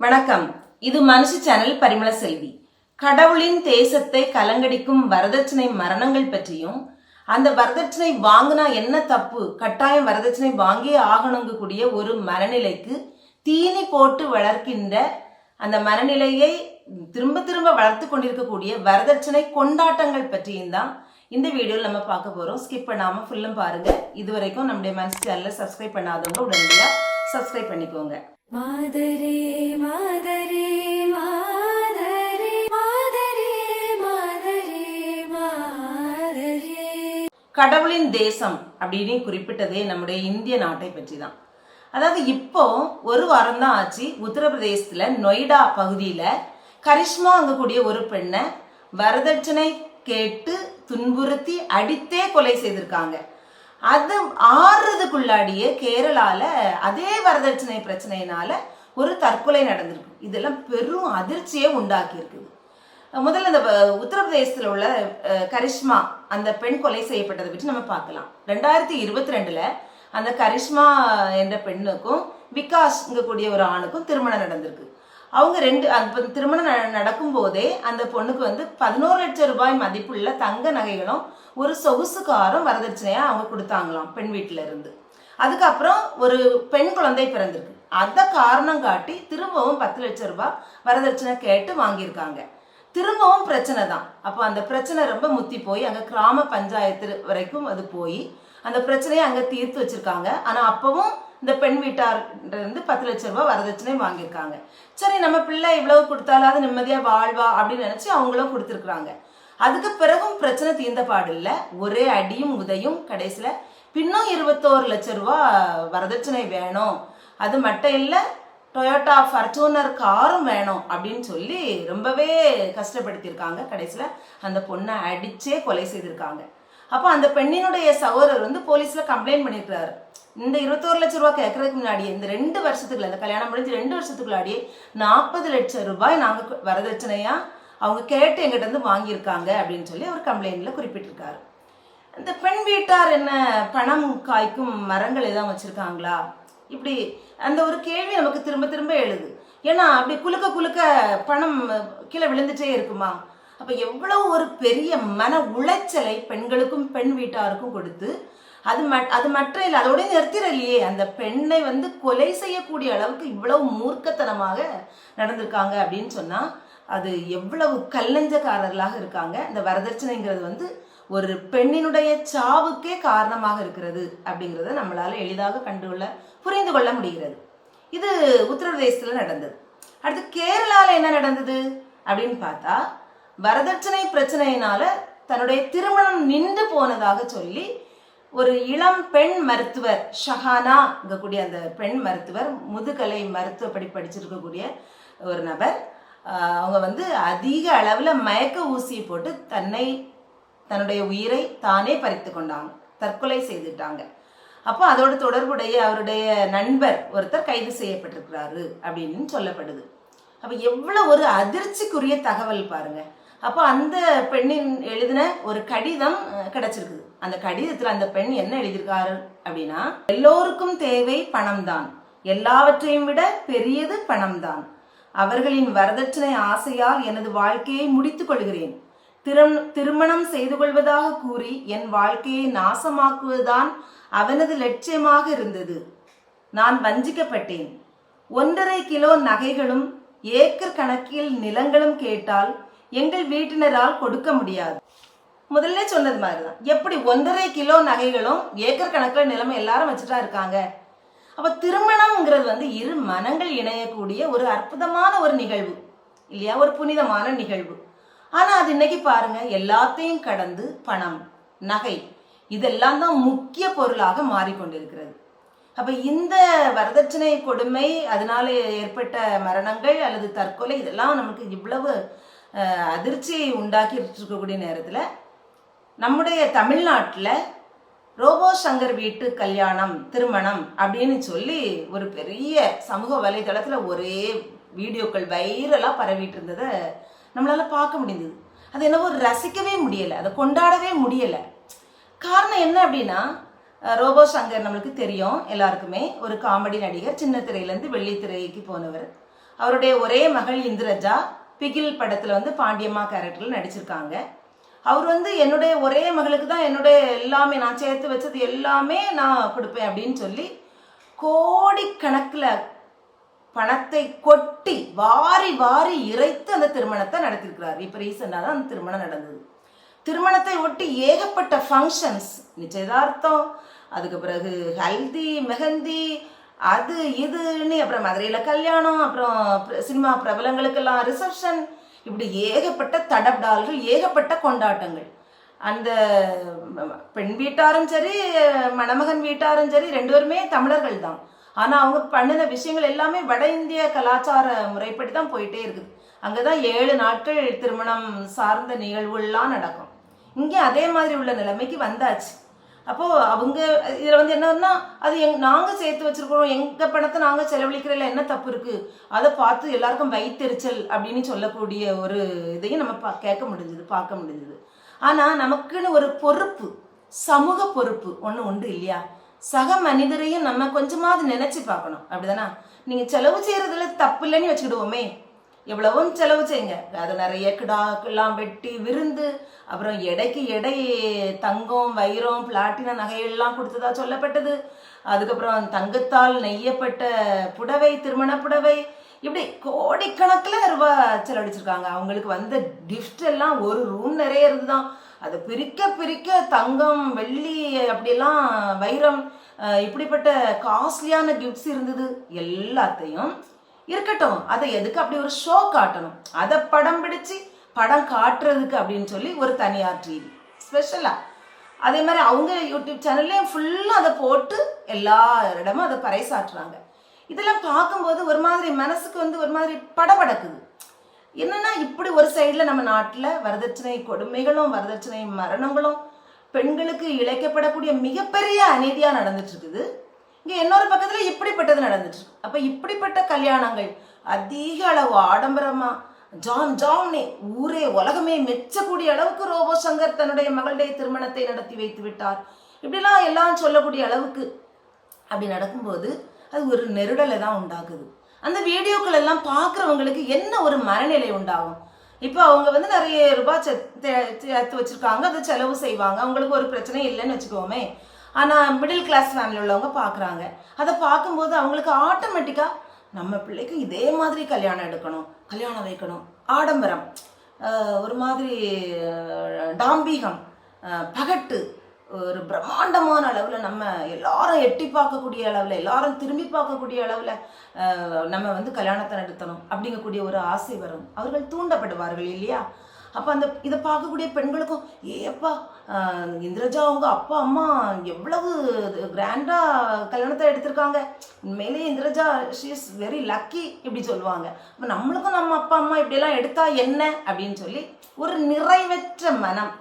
வணக்கம். இது மனுஷ சேனல் பரிமள செல்வி. கடவுளின் தேசத்தை கலங்கடிக்கும் வரதட்சணை மரணங்கள் பற்றியும் அந்த வரதட்சணை வாங்கினா என்ன தப்பு? கட்டாயம் வரதட்சணை வாங்கியே ஆகணுங்க கூடிய ஒரு மனநிலைக்கு தீனி போட்டு வளர்க்கின்ற அந்த மனநிலையை திரும்ப திரும்ப வளர்த்து கொண்டிருக்கக்கூடிய வரதட்சணை கொண்டாட்டங்கள் பற்றியும் தான் இந்த வீடியோவில் நம்ம பார்க்க போகிறோம் ஸ்கிப் பண்ணாமல் ஃபுல்லும் பாருங்கள் இது வரைக்கும் நம்முடைய மனசு சேனலை சப்ஸ்கிரைப் பண்ணாதவங்க உடனடியாக சப்ஸ்கிரைப் பண்ணிக்கோங்க. மாதரே மாதரே மாதரே மாதரே மாதரே மாதரே. கடவுளின் தேசம் அப்படின்னு குறிப்பிட்டதே நம்முடைய இந்திய நாட்டை பற்றி தான் அதாவது இப்போ ஒரு வாரம் தான் ஆச்சு உத்தரப்பிரதேசத்துல நொய்டா பகுதியில கரிஷ்மா அங்கக்கூடிய ஒரு பெண்ணை வரதட்சணை கேட்டு துன்புறுத்தி அடித்தே கொலை செய்திருக்காங்க. அது ஆறுறதுக்குள்ளாடியே கேரளால அதே வரதட்சணை பிரச்சனையினால ஒரு தற்கொலை நடந்திருக்கு. இதெல்லாம் பெரும் அதிர்ச்சியை உண்டாக்கி இருக்குது முதல்ல இந்த வ- உத்தரப்பிரதேசத்தில் உள்ள கரிஷ்மா அந்த பெண் கொலை செய்யப்பட்டதை பற்றி நம்ம பார்க்கலாம். ரெண்டாயிரத்தி இருபத்தி ரெண்டுல அந்த கரிஷ்மா என்ற பெண்ணுக்கும் விகாஸ் கூடிய ஒரு ஆணுக்கும் திருமணம் நடந்திருக்கு. அவங்க ரெண்டு அந்த திருமணம் ந- நடக்கும் போதே அந்த பொண்ணுக்கு வந்து பதினோரு லட்சம் ரூபாய் மதிப்புள்ள தங்க நகைகளும் ஒரு சொகுசு காரும் வரதட்சணையா அவங்க கொடுத்தாங்களாம் பெண் வீட்டில இருந்து. அதுக்கப்புறம் ஒரு பெண் குழந்தை பிறந்திருக்கு. அதை காரணம் காட்டி திரும்பவும் பத்து லட்சம் ரூபாய் வரதட்சணை கேட்டு வாங்கியிருக்காங்க. திரும்பவும் பிரச்சனை தான். அப்போ அந்த பிரச்சனை ரொம்ப முத்தி போய் அங்கே கிராம பஞ்சாயத்து வரைக்கும் அது போய் அந்த பிரச்சனையை அங்கே தீர்த்து வச்சிருக்காங்க. ஆனால் அப்பவும் இந்த பெண் வீட்டார்கிட்ட பத்து லட்ச ரூபா வரதட்சணை வாங்கியிருக்காங்க. சரி நம்ம பிள்ளை இவ்வளவு கொடுத்தாலாவது நிம்மதியாக வாழ்வா அப்படின்னு நினச்சி அவங்களும் கொடுத்துருக்குறாங்க. அதுக்கு பிறகும் பிரச்சனை தீர்ந்த பாடு ஒரே அடியும் உதையும் கடைசியில் பின்னும் இருபத்தோரு லட்ச ரூபா வரதட்சணை வேணும். அது மட்டும் இல்லை டொயோட்டா ஃபர்ச்சூனர் காரும் வேணும் அப்படின்னு சொல்லி ரொம்பவே கஷ்டப்படுத்தியிருக்காங்க. கடைசியில் அந்த பொண்ணை அடிச்சே கொலை செய்திருக்காங்க. அப்போ அந்த பெண்ணினுடைய சகோதரர் வந்து போலீஸில் கம்ப்ளைண்ட் பண்ணியிருக்கிறாரு இந்த இருபத்தோரு லட்ச ரூபா கேட்கறதுக்கு முன்னாடியே இந்த ரெண்டு வருஷத்துக்குள்ள இந்த கல்யாணம் முடிஞ்சு ரெண்டு வருஷத்துக்குள்ளாடியே நாற்பது லட்சம் ரூபாய் நாங்கள் வரதட்சணையா அவங்க கேட்டு எங்கிட்ட இருந்து வாங்கியிருக்காங்க அப்படின்னு சொல்லி அவர் கம்ப்ளைண்ட்ல குறிப்பிட்டிருக்காரு. இந்த பெண் வீட்டார் என்ன பணம் காய்க்கும் மரங்கள் எதாவது வச்சிருக்காங்களா? இப்படி அந்த ஒரு கேள்வி நமக்கு திரும்ப திரும்ப எழுது. ஏன்னா அப்படி குலுக்க குலுக்க பணம் கீழே விழுந்துட்டே இருக்குமா? அப்போ எவ்வளோ ஒரு பெரிய மன உளைச்சலை பெண்களுக்கும் பெண் வீட்டாருக்கும் கொடுத்து அது மட் அது மற்ற இல்லை அதோட நிறுத்திடலையே. அந்த பெண்ணை வந்து கொலை செய்யக்கூடிய அளவுக்கு இவ்வளவு மூர்க்கத்தனமாக நடந்திருக்காங்க அப்படின்னு சொன்னால் அது எவ்வளவு கல்லஞ்சக்காரர்களாக இருக்காங்க. இந்த வரதட்சணைங்கிறது வந்து ஒரு பெண்ணினுடைய சாவுக்கே காரணமாக இருக்கிறது அப்படிங்கிறத நம்மளால எளிதாக கண்டுகொள்ள புரிந்து கொள்ள முடிகிறது. இது உத்தரப்பிரதேசத்தில் நடந்தது. அடுத்து கேரளாவில் என்ன நடந்தது அப்படின்னு பார்த்தா வரதட்சணை பிரச்சனையினால தன்னுடைய திருமணம் நின்று போனதாக சொல்லி ஒரு இளம் பெண் மருத்துவர் ஷஹானா இருக்கக்கூடிய அந்த பெண் மருத்துவர் முதுகலை மருத்துவ படி படிச்சிருக்கக்கூடிய ஒரு நபர். அவங்க வந்து அதிக அளவில் மயக்க ஊசியை போட்டு தன்னை தன்னுடைய உயிரை தானே பறித்து கொண்டாங்க தற்கொலை செய்துட்டாங்க. அப்போ அதோட தொடர்புடைய அவருடைய நண்பர் ஒருத்தர் கைது செய்யப்பட்டிருக்கிறாரு அப்படின்னு சொல்லப்படுது. அப்போ எவ்வளோ ஒரு அதிர்ச்சிக்குரிய தகவல் பாருங்கள் அப்போ அந்த பெண்ணின் எழுதின ஒரு கடிதம் அஹ், கிடைச்சிருக்குது. அந்த கடிதத்தில் அந்த பெண் என்ன எழுதியிருக்காரு அப்படின்னா எல்லோருக்கும் தேவை பணம்தான். எல்லாவற்றையும் விட பெரியது பணம்தான். அவர்களின் வரதட்சணை ஆசையால் எனது வாழ்க்கையை முடித்துக் கொள்கிறேன். திரும் திருமணம் செய்து கொள்வதாக கூறி என் வாழ்க்கையை நாசமாக்குவதுதான் அவனது லட்சியமாக இருந்தது. நான் வஞ்சிக்கப்பட்டேன். ஒன்றரை கிலோ நகைகளும் ஏக்கர் கணக்கில் நிலங்களும் கேட்டால் எங்கள் வீட்டினரால் கொடுக்க முடியாது. முதல்ல சொன்னது மாதிரி தான் எப்படி ஒன்றரை கிலோ நகைகளும் ஏக்கர் கணக்கில் நிலைமை எல்லாரும் வச்சுட்டா இருக்காங்க? அப்ப திருமணம்ங்கிறது வந்து இரு மனங்கள் இணையக்கூடிய ஒரு அற்புதமான ஒரு நிகழ்வு. இல்லையா? ஒரு புனிதமான நிகழ்வு. ஆனா அது இன்னைக்கு பாருங்க எல்லாத்தையும் கடந்து பணம் நகை இதெல்லாம் தான் முக்கிய பொருளாக மாறிக்கொண்டிருக்கிறது. அப்ப இந்த வரதட்சணை கொடுமை அதனால ஏற்பட்ட மரணங்கள் அல்லது தற்கொலை இதெல்லாம் நமக்கு இவ்வளவு அதிர்ச்சியை உண்டாக்கிட்டு இருக்கக்கூடிய நேரத்தில் நம்முடைய தமிழ்நாட்டில் ரோபோ சங்கர் வீட்டு கல்யாணம் திருமணம் அப்படின்னு சொல்லி ஒரு பெரிய சமூக வலைதளத்தில் ஒரே வீடியோக்கள் வைரலாக பரவிட்டு இருந்ததை நம்மளால் பார்க்க முடிந்தது. அது என்னவோ ரசிக்கவே முடியலை அதை கொண்டாடவே முடியலை. காரணம் என்ன அப்படின்னா ரோபோ சங்கர் நம்மளுக்கு தெரியும் எல்லாருக்குமே. ஒரு காமெடி நடிகர் சின்ன திரையிலேருந்து வெள்ளித்திரைக்கு போனவர். அவருடைய ஒரே மகள் இந்திரஜா பிகில் படத்தில் வந்து பாண்டியம்மா கேரக்டரில் நடிச்சிருக்காங்க. அவர் வந்து என்னுடைய ஒரே மகளுக்கு தான் என்னுடைய எல்லாமே நான் சேர்த்து வச்சது எல்லாமே நான் கொடுப்பேன் அப்படின்னு சொல்லி கோடிக்கணக்கில் பணத்தை கொட்டி வாரி வாரி இறைத்து அந்த திருமணத்தை நடத்திருக்கிறார் இப்போ ரீசெண்டாக தான் அந்த திருமணம் நடந்தது. திருமணத்தை ஒட்டி ஏகப்பட்ட ஃபங்க்ஷன்ஸ் நிச்சயதார்த்தம் அதுக்கு பிறகு ஹல்தி மெஹந்தி அது இதுன்னு அப்புறம் மதுரையில் கல்யாணம் அப்புறம் சினிமா பிரபலங்களுக்கெல்லாம் ரிசப்ஷன் இப்படி ஏகப்பட்ட தடப்டால்கள் ஏகப்பட்ட கொண்டாட்டங்கள். அந்த பெண் வீட்டாரும் சரி மணமகன் வீட்டாரும் சரி ரெண்டு பேருமே தமிழர்கள் தான். ஆனால் அவங்க பண்ணின விஷயங்கள் எல்லாமே வட இந்திய கலாச்சார முறைப்படி தான் போயிட்டே இருக்குது. அங்கே தான் ஏழு நாட்கள் திருமணம் சார்ந்த நிகழ்வுகள்லாம் நடக்கும். இங்கே அதே மாதிரி உள்ள நிலைமைக்கு வந்தாச்சு. அப்போ அவங்க இதுல வந்து என்னன்னா அது எங் நாங்க சேர்த்து வச்சிருக்கிறோம். எங்க பணத்தை நாங்க செலவழிக்கிறதுல என்ன தப்பு இருக்கு? அதை பார்த்து எல்லாருக்கும் வைத்தெரிச்சல் அப்படின்னு சொல்லக்கூடிய ஒரு இதையும் நம்ம பா- கேட்க முடிஞ்சது பார்க்க முடிஞ்சது. ஆனா நமக்குன்னு ஒரு பொறுப்பு சமூக பொறுப்பு ஒன்று உண்டு இல்லையா? சக மனிதரையும் நம்ம கொஞ்சமாவது நினைச்சு பார்க்கணும். அப்படிதானா? நீங்க செலவு செய்யறதுல தப்பு இல்லைன்னு வச்சுக்கிடுவோமே. எவ்வளவும் செலவு செய்யுங்க. அது நிறைய கிடாக்கெல்லாம் வெட்டி விருந்து அப்புறம் எடைக்கு எடை தங்கம் வைரம் பிளாட்டின நகையெல்லாம் கொடுத்ததா சொல்லப்பட்டது. அதுக்கப்புறம் தங்கத்தால் நெய்யப்பட்ட புடவை திருமண புடவை இப்படி கோடிக்கணக்கில் ரூபாய் செலவழிச்சிருக்காங்க. அவங்களுக்கு வந்த கிஃப்ட் எல்லாம் ஒரு ரூம் நிறைய இருந்துதான். அதை பிரிக்க பிரிக்க தங்கம் வெள்ளி அப்படியெல்லாம் வைரம் இப்படிப்பட்ட காஸ்ட்லியான கிஃப்ட்ஸ் இருந்தது. எல்லாத்தையும் இருக்கட்டும். அதை எதுக்கு அப்படி ஒரு ஷோ காட்டணும்? அதை படம் பிடிச்சு படம் காட்டுறதுக்கு அப்படின்னு சொல்லி ஒரு தனியார் டிவி ஸ்பெஷலா அதே மாதிரி அவங்க யூடியூப் சேனல்லையும் ஃபுல்லாக அதை போட்டு எல்லா இடமும் அதை பறைசாற்றுறாங்க. இதெல்லாம் பார்க்கும்போது ஒரு மாதிரி மனசுக்கு வந்து ஒரு மாதிரி படபடக்குது. என்னன்னா இப்படி ஒரு சைடில் நம்ம நாட்டில் வரதட்சணை கொடுமைகளும் வரதட்சணை மரணங்களும் பெண்களுக்கு இழைக்கப்படக்கூடிய மிகப்பெரிய அநீதியாக நடந்துட்டு இருக்குது. இங்கே இன்னொரு பக்கத்தில் இப்படிப்பட்டது நடந்துட்டு இருக்கு அப்போ இப்படிப்பட்ட கல்யாணங்கள் அதிக அளவு ஆடம்பரமாக ஜாம் ஜாம்னே ஊரே உலகமே மெச்சக்கூடிய அளவுக்கு ரோபோ சங்கர் தன்னுடைய மகளுடைய திருமணத்தை நடத்தி வைத்து விட்டார். இப்படிலாம் எல்லாம் சொல்லக்கூடிய அளவுக்கு அப்படி நடக்கும்போது அது ஒரு நெருடலை தான் உண்டாக்குது. அந்த வீடியோக்கள் எல்லாம் பார்க்குறவங்களுக்கு என்ன ஒரு மனநிலை உண்டாகும்? இப்போ அவங்க வந்து நிறைய ரூபாய் செ- தே- சேர்த்து அதை செலவு செய்வாங்க. அவங்களுக்கு ஒரு பிரச்சனை இல்லைன்னு வச்சுக்கோமே. ஆனால் மிடில் கிளாஸ் ஃபேமிலி உள்ளவங்க பார்க்குறாங்க அதை பார்க்கும்போது அவங்களுக்கு ஆட்டோமேட்டிக்காக நம்ம பிள்ளைக்கு இதே மாதிரி கல்யாணம் எடுக்கணும் கல்யாணம் வைக்கணும். ஆடம்பரம் ஒரு மாதிரி டாம்பீகம் பகட்டு ஒரு பிரம்மாண்டமான அளவில் நம்ம எல்லாரும் எட்டி பார்க்கக்கூடிய அளவில் எல்லாரும் திரும்பி பார்க்கக்கூடிய அளவில் நம்ம வந்து கல்யாணத்தை நடத்தணும் அப்படிங்கக்கூடிய ஒரு ஆசை வரும். அவர்கள் தூண்டப்படுவார்கள் இல்லையா? அப்போ அந்த இதை பார்க்கக்கூடிய பெண்களுக்கும் ஏப்பா இந்திரஜா அவங்க அப்பா அம்மா எவ்வளவு கிராண்டாக கல்யாணத்தை எடுத்திருக்காங்க. உண்மையிலே Indraja she is very lucky இப்படி சொல்லுவாங்க. அப்போ நம்மளுக்கும் நம்ம அப்பா அம்மா இப்படியெல்லாம் எடுத்தா என்ன? அப்படின்னு சொல்லி ஒரு நிறைவேற்ற மனம்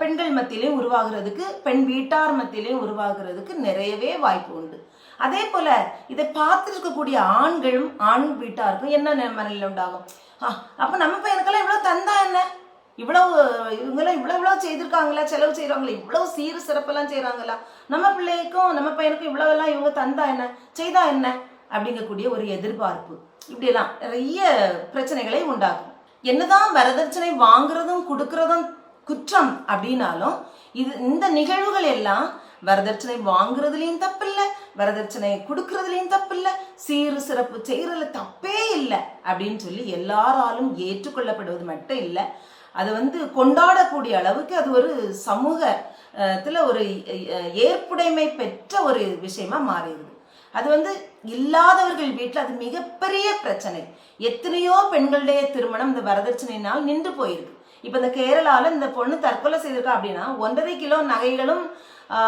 பெண்கள் மத்தியிலையும் உருவாகிறதுக்கு பெண் வீட்டார் மத்தியிலையும் உருவாகிறதுக்கு நிறையவே வாய்ப்பு உண்டு. அதே போல இதை பார்த்துருக்கக்கூடிய ஆண்களும் ஆண் வீட்டாருக்கும் என்ன நெ- மனநிலை உண்டாகும் அப்போ நம்ம பையனுக்கெல்லாம் இவ்வளோ தந்தா என்ன? இவ்வளவு இவங்கெல்லாம் இவ்வளோ இவ்வளோ செய்திருக்காங்களா? செலவு செய்கிறாங்களா இவ்வளோ சீர் சிறப்பெல்லாம் செய்கிறாங்களா நம்ம பிள்ளைக்கும் நம்ம பையனுக்கும் இவ்வளோவெல்லாம் இவங்க தந்தா என்ன? செய்தா என்ன? அப்படிங்கக்கூடிய ஒரு எதிர்பார்ப்பு. இப்படியெல்லாம் நிறைய பிரச்சனைகளை உண்டாகும் என்னதான் வரதட்சணை வாங்குறதும் கொடுக்கறதும் குற்றம் அப்படின்னாலும் இது இந்த நிகழ்வுகள் எல்லாம் வரதட்சணை வாங்குறதுலையும் தப்பில்லை வரதட்சணை கொடுக்கறதுலயும் தப்பில்லை சீறு சிறப்பு செய்கிறதுல தப்பே இல்லை அப்படின்னு சொல்லி எல்லாராலும் ஏற்றுக்கொள்ளப்படுவது மட்டும் இல்லை. அது வந்து கொண்டாடக்கூடிய அளவுக்கு அது ஒரு சமூகத்தில் ஒரு ஏற்புடைமை பெற்ற ஒரு விஷயமா மாறிடுது. அது வந்து இல்லாதவர்கள் வீட்டில் அது மிகப்பெரிய பிரச்சனை. எத்தனையோ பெண்களுடைய திருமணம் இந்த வரதட்சணையினால் நின்று போயிருக்கு. இப்போ இந்த கேரளாவில் இந்த பொண்ணு தற்கொலை செய்திருக்கா அப்படின்னா ஒன்றரை கிலோ நகைகளும்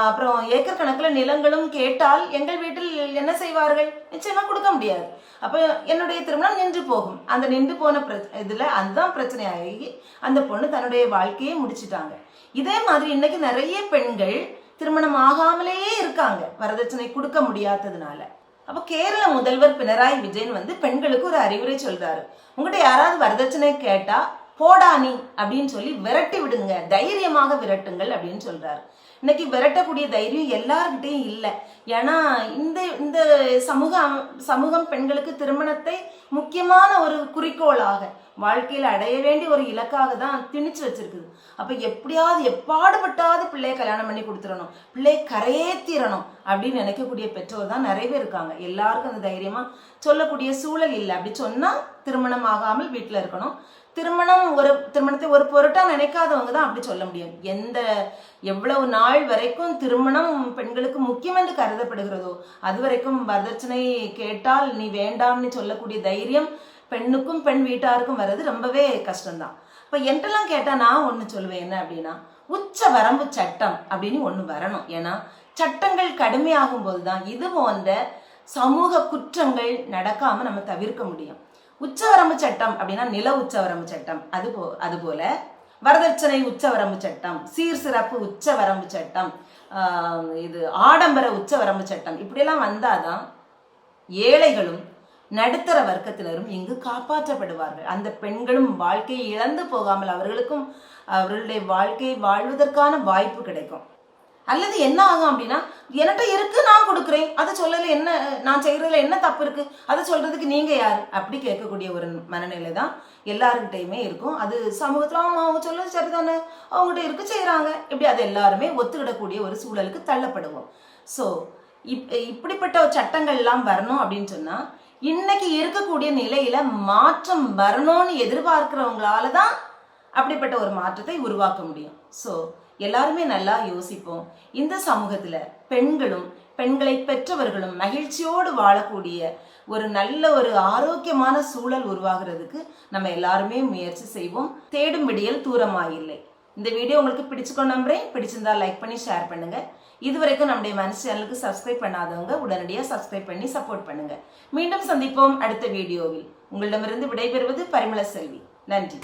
அப்புறம் ஏக்கர் கணக்கில் நிலங்களும் கேட்டால் எங்கள் வீட்டில் என்ன செய்வார்கள்? நிச்சயமாக கொடுக்க முடியாது. அப்போ என்னுடைய திருமணம் நின்று போகும். அந்த நின்று போன பிர இதில் அதுதான் பிரச்சனையாகி அந்த பொண்ணு தன்னுடைய வாழ்க்கையை முடிச்சிட்டாங்க. இதே மாதிரி இன்னைக்கு நிறைய பெண்கள் திருமணம் ஆகாமலேயே இருக்காங்க. வரதட்சணை கொடுக்க முடியாததுனால. அப்போ கேரள முதல்வர் பினராயி விஜயன் வந்து பெண்களுக்கு ஒரு அறிவுரை சொல்றாரு. உங்கள்கிட்ட யாராவது வரதட்சணை கேட்டால் போடா நீ அப்படின்னு சொல்லி விரட்டி விடுங்க. தைரியமாக விரட்டுங்கள் அப்படின்னு சொல்றாரு. இன்னைக்கு விரட்டக்கூடிய தைரியம் எல்லார்கிட்டையும் இல்லை. ஏன்னா இந்த இந்த சமூக சமூகம் பெண்களுக்கு திருமணத்தை முக்கியமான ஒரு குறிக்கோளாக வாழ்க்கையில் அடைய வேண்டிய ஒரு இலக்காக தான் திணிச்சு வச்சிருக்குது. அப்ப எப்படியாவது எப்பாடுபட்டாவது பிள்ளைய கல்யாணம் பண்ணி கொடுத்துடணும். பிள்ளைய கரையேத்திரணும் அப்படின்னு நினைக்கக்கூடிய பெற்றோர் தான் நிறைய பேர் இருக்காங்க. எல்லாருக்கும் அந்த தைரியமா சொல்லக்கூடிய சூழல் இல்லை. அப்படி சொன்னா திருமணம் ஆகாமல் வீட்டில் இருக்கணும். திருமணம் ஒரு திருமணத்தை ஒரு பொருட்டாக நினைக்காதவங்க தான் அப்படி சொல்ல முடியும். எந்த எவ்வளவு நாள் வரைக்கும் திருமணம் பெண்களுக்கு முக்கியம் என்று கருதப்படுகிறதோ அது வரைக்கும் வரதட்சணை கேட்டால் நீ வேண்டாம்னு சொல்லக்கூடிய தைரியம் பெண்ணுக்கும் பெண் வீட்டாருக்கும் வர்றது ரொம்பவே கஷ்டம்தான். இப்போ என்கிட்டலாம் கேட்டால் நான் ஒன்று சொல்லுவேன் என்ன அப்படின்னா உச்ச வரம்பு சட்டம் அப்படின்னு ஒன்று வரணும். ஏன்னா சட்டங்கள் கடுமையாகும் போது தான் இது போன்ற சமூக குற்றங்கள் நடக்காமல் நம்ம தவிர்க்க முடியும். உச்சவரம்பு சட்டம் அப்படின்னா நில உச்சவரம்பு சட்டம் அது போ அது போல வரதட்சணை உச்சவரம்பு சட்டம் சீர் சிறப்பு உச்சவரம்பு சட்டம் இது ஆடம்பர உச்சவரம்பு சட்டம் இப்படியெல்லாம் வந்தாதான் ஏழைகளும் நடுத்தர வர்க்கத்தினரும் இங்கு காப்பாற்றப்படுவார்கள். அந்த பெண்களும் வாழ்க்கையை இழந்து போகாமல் அவர்களுக்கும் அவர்களுடைய வாழ்க்கையை வாழ்வதற்கான வாய்ப்பு கிடைக்கும். அல்லது என்ன ஆகும் அப்படின்னா என்கிட்ட இருக்கு நான் கொடுக்குறேன். அதை சொல்லல என்ன நான் செய்யறதுல என்ன தப்பு இருக்கு? அதை சொல்றதுக்கு நீங்க யார்? அப்படி கேட்கக்கூடிய ஒரு மனநிலை தான் எல்லாருக்கிட்டையுமே இருக்கும். அது சமூகத்துல ஆமா அவங்க சொல்ல சரிதானே. அவங்ககிட்ட இருக்கு செய்கிறாங்க இப்படி அது எல்லாருமே ஒத்துக்கிடக்கூடிய ஒரு சூழலுக்கு தள்ளப்படுவோம். ஸோ இப் இப்படிப்பட்ட சட்டங்கள்லாம் வரணும் அப்படின்னு சொன்னா இன்னைக்கு இருக்கக்கூடிய நிலையில மாற்றம் வரணும்னு எதிர்பார்க்கிறவங்களால தான் அப்படிப்பட்ட ஒரு மாற்றத்தை உருவாக்க முடியும். ஸோ எல்லாருமே நல்லா யோசிப்போம். இந்த சமூகத்துல பெண்களும் பெண்களை பெற்றவர்களும் மகிழ்ச்சியோடு வாழக்கூடிய ஒரு நல்ல ஒரு ஆரோக்கியமான சூழல் உருவாகிறதுக்கு நம்ம எல்லாருமே முயற்சி செய்வோம். தேடும் விடியல் தூரமாயில்லை. இந்த வீடியோ உங்களுக்கு பிடிச்சுக்கோ நம்புறேன். பிடிச்சிருந்தா லைக் பண்ணி ஷேர் பண்ணுங்க. இதுவரைக்கும் நம்முடைய மனசு சேனலுக்கு சப்ஸ்கிரைப் பண்ணாதவங்க உடனடியாக சப்ஸ்கிரைப் பண்ணி சப்போர்ட் பண்ணுங்க. மீண்டும் சந்திப்போம் அடுத்த வீடியோவில். உங்களிடமிருந்து விடைபெறுவது பரிமள செல்வி. நன்றி.